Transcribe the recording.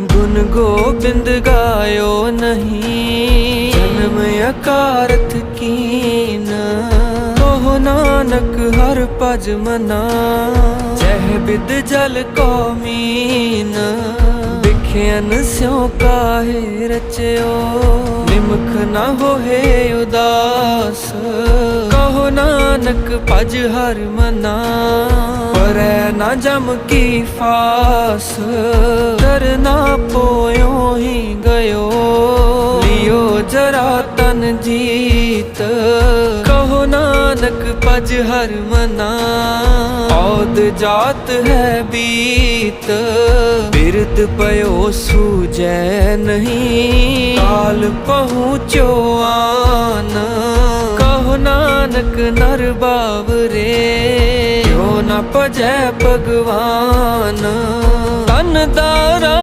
ਗੁਣ ਗੋਬਿੰਦ ਗਾਇਓ ਨਹੀਂ। ਜਨਮ ਅਕਾਰਤ ਕੀਨ। ਕਹੋ ਨਾਨਕ ਹਰ ਭਜ ਮਨਾ। ਜਹ ਬਿਦ ਜਲ ਕੋ ਮੀਨ। ਵਿਖਿਆਨ ਸਿਉ ਕਾਹੇ ਰਚਿਓ। ਨਿਮਖ ਨਾ ਹੋਏ ਉਦਾਸ। ਕਹੋ ਨਾਨਕ ਭਜ ਹਰ ਮਨਾ। ਪਰੈ ਨਾ ਜਮ ਕੀ ਫਾਸ। ਕਰਨਾ ਜਰਾ ਤਨ ਜੀਤ। ਕਹੋ ਨਾਨਕ ਪਜ ਹਰ ਮਨਾ। ਔਦ ਜਾਤ ਹੈ ਬੀਤ। ਬਿਰਦ ਪਇਓ ਸੂਜੈ ਨਹੀਂ। ਕਾਲ ਪਹੁੰਚੋ ਆਨ ਕਹੋ ਨਾਨਕ ਨਰ ਬਾਵਰੇ। ਕਿਉ ਨ ਭਜੈ ਭਗਵਾਨ। ਤਨ ਦਾਰਾ